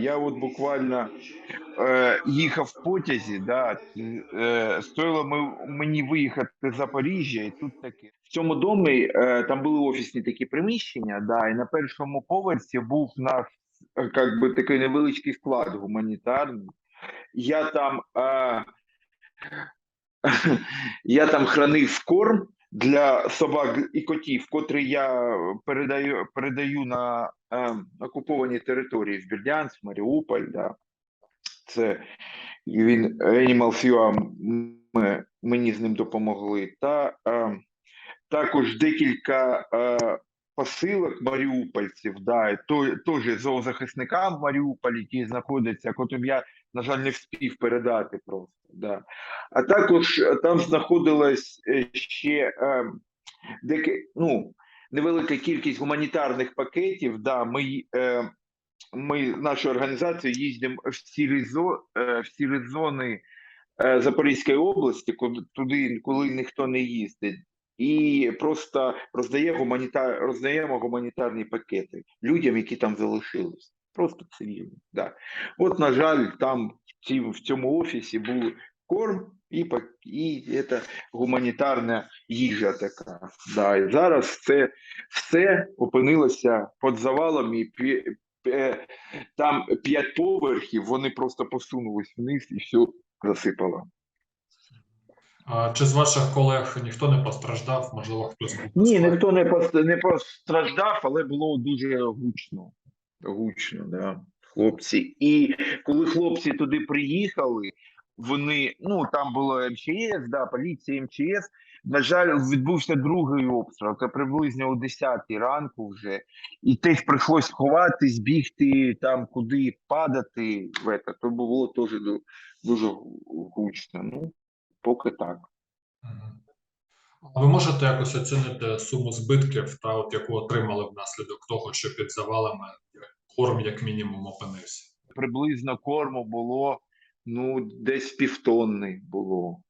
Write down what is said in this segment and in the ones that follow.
Я от буквально е, їхав в потязі, да, е, стоило ми, мені виїхати з Запоріжжя, і тут таке. В цьому домі е, там були офісні такі приміщення, да, і на першому поверсі був наш е, как би, такий невеличкий склад гуманітарний. Я там, е, я там хранив корм для собак і котів, котрий я передаю, передаю на е, окуповані території в Бердянськ, Маріуполь. Да. Це він Animal Fuel, ми, мені з ним допомогли. Та е, також декілька е, посилок маріупольців, да, теж зоозахисникам в Маріуполі, які знаходяться, котрим я, на жаль, не встиг передати просто. Да. А також е, там знаходилась е, ще е, деякі, ну, невелика кількість гуманітарних пакетів. Да, ми, е, ми нашою організацією їздимо в сірі, е, в сірі зони е, Запорізької області, куди, туди, коли ніхто не їздить. І просто роздає гуманітар, роздаємо гуманітарні пакети людям, які там залишились. Просто цивільні. Да. От, на жаль, там в, цьому офісі був корм і, і це гуманітарна їжа така. Да. І зараз це все опинилося під завалом і там п'ять поверхів, вони просто посунулись вниз і все засипало. А чи з ваших колег ніхто не постраждав? Можливо, хтось Ні, ніхто не постраждав, але було дуже гучно. Гучно, да. Хлопці. І коли хлопці туди приїхали, вони, ну там було МЧС, да, поліція МЧС. На жаль, відбувся другий обстріл, це приблизно о 10 ранку вже. І теж прийшлось ховатись, бігти там, куди падати. В это. То було теж дуже гучно. Ну, поки так. А Ви можете якось оцінити суму збитків, та от яку отримали внаслідок того, що під завалами корм як мінімум опинився? приблизно корму було ну, десь півтонни було.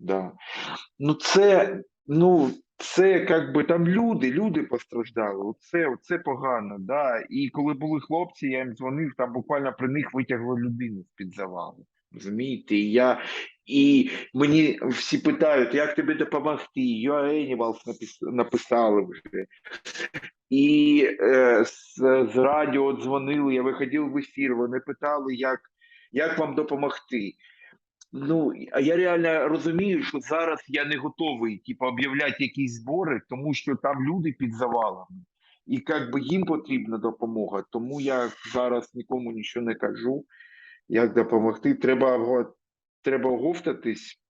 Да. Ну, це, ну, це як би там люди, люди постраждали. Оце, оце погано. Да. І коли були хлопці, я їм дзвонив, там буквально при них витягли людину з-під завалу. Розумієте? І я і мені всі питають, як тобі допомогти? Animals написали вже. І е, з, з радіо дзвонили, я виходив в ефір, вони питали, як, як вам допомогти. Ну, а я реально розумію, що зараз я не готовий типу, об'являти якісь збори, тому що там люди під завалами. І як би їм потрібна допомога, тому я зараз нікому нічого не кажу, як допомогти. Треба, треба оговтатись,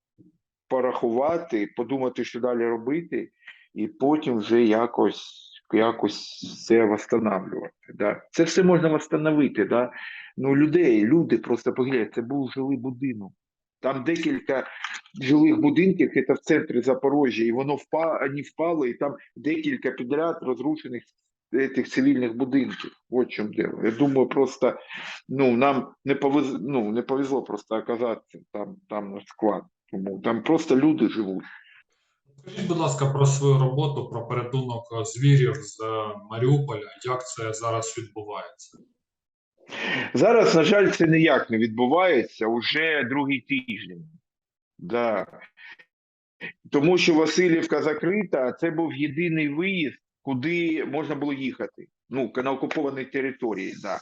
порахувати, подумати, що далі робити, і потім вже якось, якось все восстанавлювати. Да. Це все можна восстановити. Да. Ну, людей, люди просто погляньте, це був жилий будинок. Там декілька жилих будинків, це в центрі Запоріжжя, і воно впало, вони впало, і там декілька підряд розрушених цих цивільних будинків. От чому дело. Я думаю, просто ну, нам не повезло, ну, не повезло просто оказатися там, там на склад. Тому там просто люди живуть. Скажіть, будь ласка, про свою роботу, про порятунок е, звірів з е, Маріуполя, як це зараз відбувається? Зараз, на жаль, це ніяк не відбувається уже другий тиждень. Да. Тому що Васильівка закрита, а це був єдиний виїзд, куди можна було їхати. Ну, на окупованій території, да.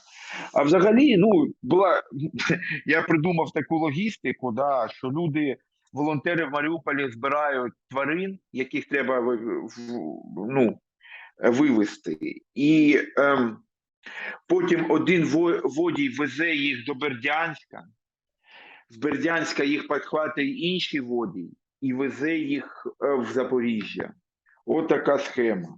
А взагалі, ну, була я придумав таку логістику, да, що люди, волонтери в Маріуполі збирають тварин, яких треба ну, вивезти. І ем, Потім один водій везе їх до Бердянська, з Бердянська їх підхватує інший водій і везе їх е, в Запоріжжя. От така схема.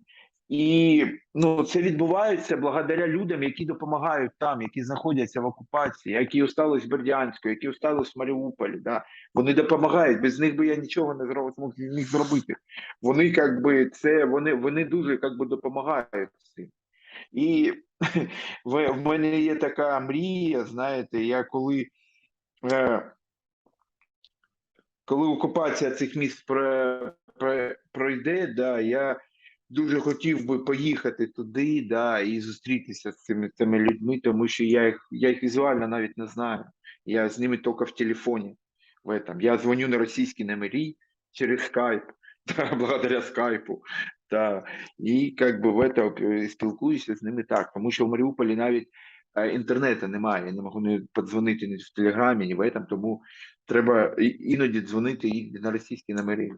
І ну, це відбувається благодаря людям, які допомагають там, які знаходяться в окупації, які остались в Бердянську, які остались в Маріуполі. Да? Вони допомагають. Без них би я нічого не зробив, міг зробити. Вони як би це вони, вони дуже як би допомагають цим. І в, в мене є така мрія, знаєте, я коли, е, коли окупація цих міст про, про, пройде, да, я дуже хотів би поїхати туди, да, і зустрітися з цими, цими людьми, тому що я їх, я їх візуально навіть не знаю. Я з ними тільки в телефоні. В этом. Я дзвоню на російські номери через скайп, да, благодаря скайпу. Да. І как би в это е, спілкуюся з ними так, тому що в Маріуполі навіть е, інтернету немає. Я не можу не подзвонити ні в Телеграмі, ні в этом, тому треба і- іноді дзвонити і на російські номери.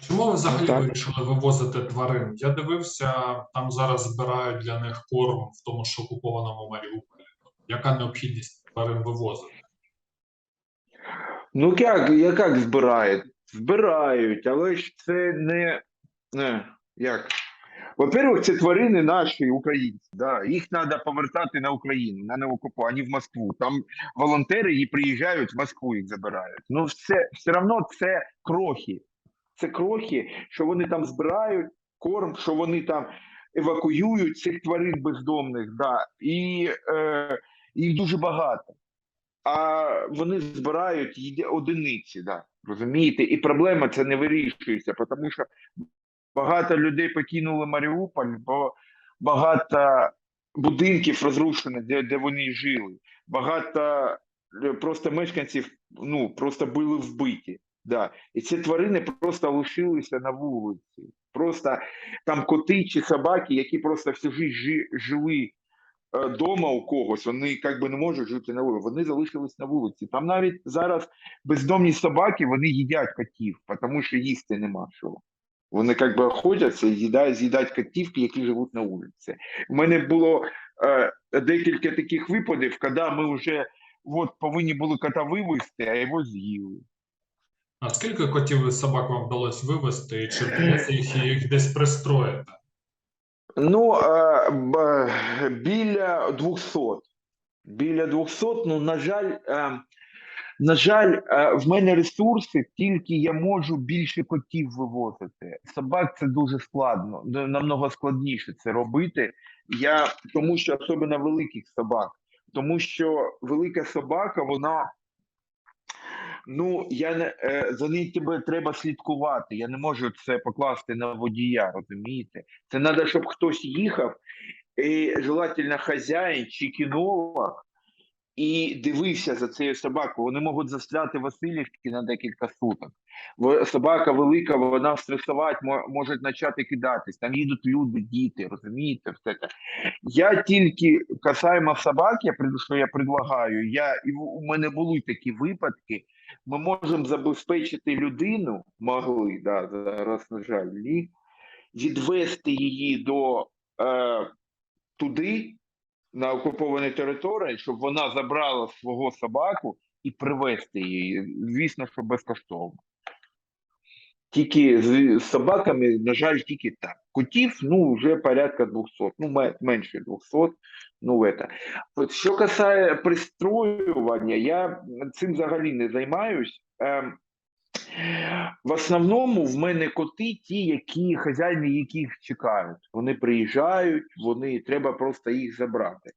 Чому ви взагалі так. вирішили вивозити тварин? Я дивився, там зараз збирають для них корм в тому ж окупованому Маріуполі. Яка необхідність тварин вивозити? Ну як, як збирають? Збирають, але ж це не, не як. Во-первых, це тварини наші українці. Да. Їх треба повертати на Україну, на неокупу, а не в Москву. Там волонтери і приїжджають в Москву, їх забирають. Ну, все, все одно це крохи. Це крохи, що вони там збирають корм, що вони там евакуюють цих тварин бездомних. Да. І е, їх дуже багато а вони збирають їде- одиниці, да, розумієте? І проблема це не вирішується, тому що багато людей покинули Маріуполь, бо багато будинків розрушено, де, де вони жили. Багато е, просто мешканців ну, просто були вбиті. Да. І ці тварини просто лишилися на вулиці. Просто там коти чи собаки, які просто всю життя жи, жили е, дома у когось, вони як би не можуть жити на вулиці, вони залишились на вулиці. Там навіть зараз бездомні собаки вони їдять котів, тому що їсти нема що. Вони як би охотяться і з'їдають котів, які живуть на вулиці. У мене було е, декілька таких випадків, коли ми вже от, повинні були кота вивезти, а його з'їли. А скільки котів і собак вам вдалося вивезти, і чи вдається їх, їх десь пристроїти? Ну, е, біля 200. Біля 200, ну, на жаль, е, на жаль, е, в мене ресурси, тільки я можу більше котів вивозити. Собак це дуже складно, намного складніше це робити. Я, тому що особливо великих собак, тому що велика собака, вона. Ну, я не е, за ним тебе треба слідкувати. Я не можу це покласти на водія, розумієте? Це треба, щоб хтось їхав, і желательно хазяїн чи кінолог, і дивився за цією собакою. Вони можуть застряти Васильівки на декілька суток. Собака велика, вона стресувати, мо- може почати кидатись. Там їдуть люди, діти, розумієте? Все це. Я тільки касаємо собак, я що я предлагаю. Я і у мене були такі випадки. Ми можемо забезпечити людину, могли, да, зараз, на жаль, ні, відвести її до е, туди, на окупованій території, щоб вона забрала свого собаку і привезти її. Звісно, що безкоштовно. Тільки з, собаками, на жаль, тільки так. Котів, ну, вже порядка 200, ну, менше 200, ну, это. Що касає пристроювання, я цим взагалі не займаюсь. Ем, в основному в мене коти ті, які хазяїни яких чекають. Вони приїжджають, вони треба просто їх забрати.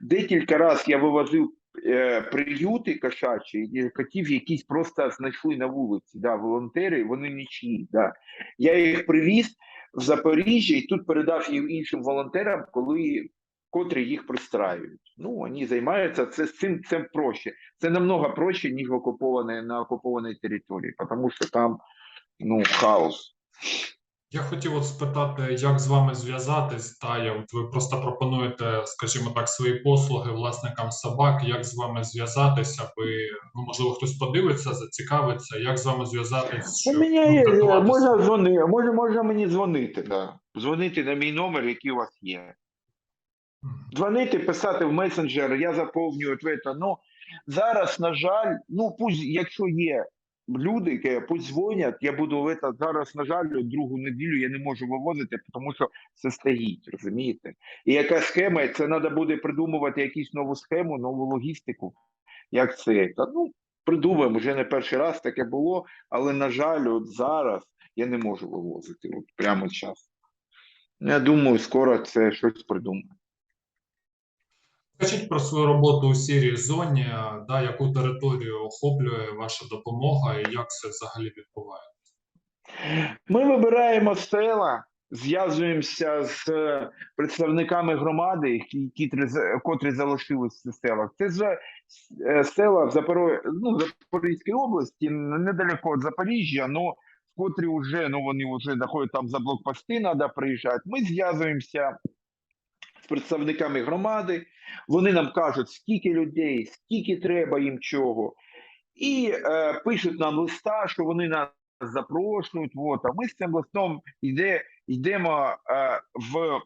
Декілька разів я вивозив е, приюти кошачі, котів якісь просто знайшли на вулиці. Да, волонтери, вони нічиї. Да. Я їх привіз в Запоріжжя і тут передав їх іншим волонтерам, коли котрі їх пристраюють. Ну, вони займаються це з цим це проще. Це намного проще, ніж в окупованій на окупованій території, тому що там ну хаос. Я хотів от спитати, як з вами зв'язатись, та я от ви просто пропонуєте, скажімо так, свої послуги власникам собак. Як з вами зв'язатись, аби ну можливо хтось подивиться, зацікавиться, як з вами зв'язатись? У мене є, можна дзвонити, можна, можна мені дзвонити, да. Дзвонити на мій номер, який у вас є. Дзвонити, писати в месенджер, я заповнюю це. Ну зараз, на жаль, ну пусть, якщо є люди, які пусть дзвонять, я буду в зараз, на жаль, другу неділю я не можу вивозити, тому що це стоїть, розумієте? І яка схема, це треба буде придумувати якусь нову схему, нову логістику. Як це? Та, ну, придумаємо, вже не перший раз таке було, але, на жаль, от зараз я не можу вивозити, от прямо зараз. Я думаю, скоро це щось придумає. Скажіть про свою роботу у сірій зоні, да, яку територію охоплює ваша допомога і як це взагалі відбувається? Ми вибираємо села, зв'язуємося з е, представниками громади, які, котрі, залишилися в селах. Це ж е, села в Запоро... ну, Запорізькій області, недалеко від Запоріжжя, але котрі вже, ну, вони вже заходять там за блокпости, треба приїжджати. Ми зв'язуємося з представниками громади, вони нам кажуть, скільки людей, скільки треба їм чого. І е, пишуть нам листа, що вони нас запрошують. Вот, а ми з цим листом йде, йдемо е, в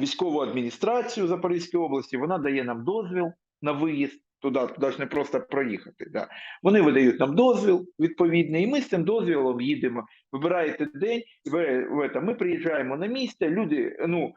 військову адміністрацію Запорізької області, вона дає нам дозвіл на виїзд туди, туди ж не просто проїхати. Да. Вони видають нам дозвіл відповідний, і ми з цим дозвілом їдемо. Вибираєте день, ми приїжджаємо на місце, люди, ну.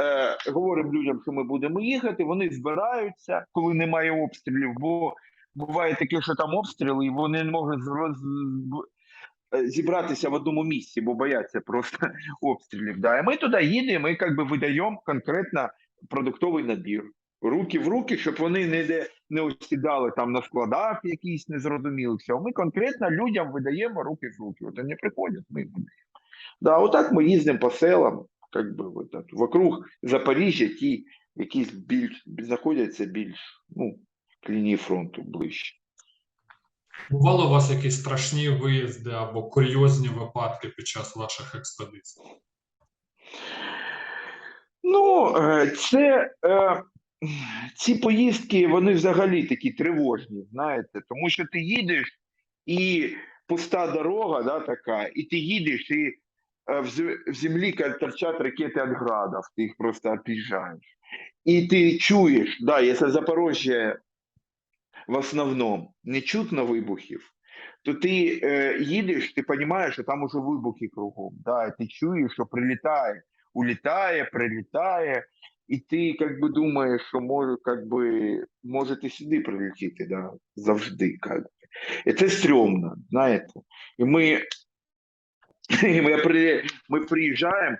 Е, говоримо людям, що ми будемо їхати, вони збираються, коли немає обстрілів, бо буває таке, що там обстріли, і вони не можуть зро- з- е, зібратися в одному місці, бо бояться просто обстрілів. Да. І ми туди їдемо і як би видаємо конкретно продуктовий набір. Руки в руки, щоб вони не, не осідали там на складах якісь незрозумілі. Все. Ми конкретно людям видаємо руки в руки. От вони приходять, ми видаємо. Да, отак ми їздимо по селам, как би, вот так, вокруг Запоріжжя, ті, які більш знаходяться більш ну, к лінії фронту ближче. Бували у вас якісь страшні виїзди або курйозні випадки під час ваших експедицій? Ну, е, це е, ці поїздки, вони взагалі такі тривожні, знаєте, тому що ти їдеш і пуста дорога, да, така, і ти їдеш, і в, з- в землі ка- торчать ракети від градів, ти їх просто об'їжджаєш. І ти чуєш, да, якщо Запорожжя в основному не чутно вибухів, то ти е, їдеш, ти розумієш, що там уже вибухи кругом. Да, ти чуєш, що прилітає, улітає, прилітає, і ти как би думаєш, що може, как би, може і сюди прилетіти, да, завжди. Как би. І це стрьомно, знаєте. І ми, і ми, при, ми приїжджаємо.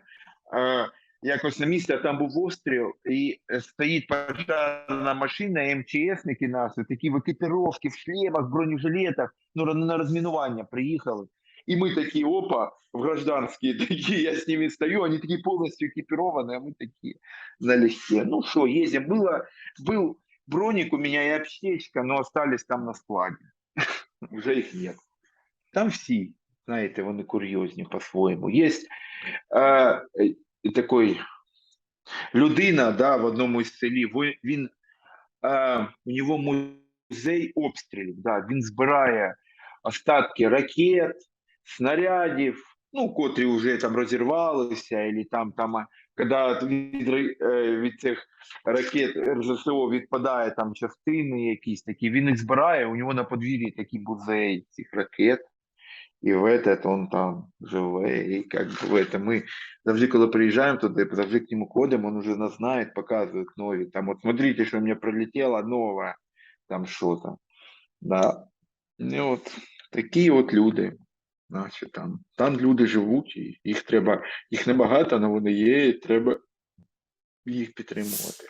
Е, якось на місце, там був остріл, і стоїть пожарна машина, і МЧСники наші, такі в екіпіровці, в шлемах, в бронежилетах, ну, на- розмінування приїхали. І ми такі, опа, в гражданські такі, я з ними стою, вони такі повністю екіпіровані, а ми такі налегке. Ну що, їздим. Было, был броник у меня и аптечка, но остались там на складі. Вже їх нет. Там всі, знаєте, вони курйозні по-своєму. Є е, е, такий людина да, в одному із селі, він, е, у нього музей обстрілів, да, він збирає остатки ракет, снарядів, ну, котрі вже там розірвалися, або там, там, коли від, від цих ракет РЗСО відпадає там частини якісь такі, він їх збирає, у нього на подвір'ї такий музей цих ракет І в этот он там живе, і как бы в это ми завжди, коли приїжджаємо туди, завжди к нему ходимо, он уже нас знає, показує нові. Там, от смотрите, що мені прилетіло нове, там що там. Да. І от такі от люди. Значить, там, там люди живуть, і їх треба, їх небагато, але вони є, і треба їх підтримувати.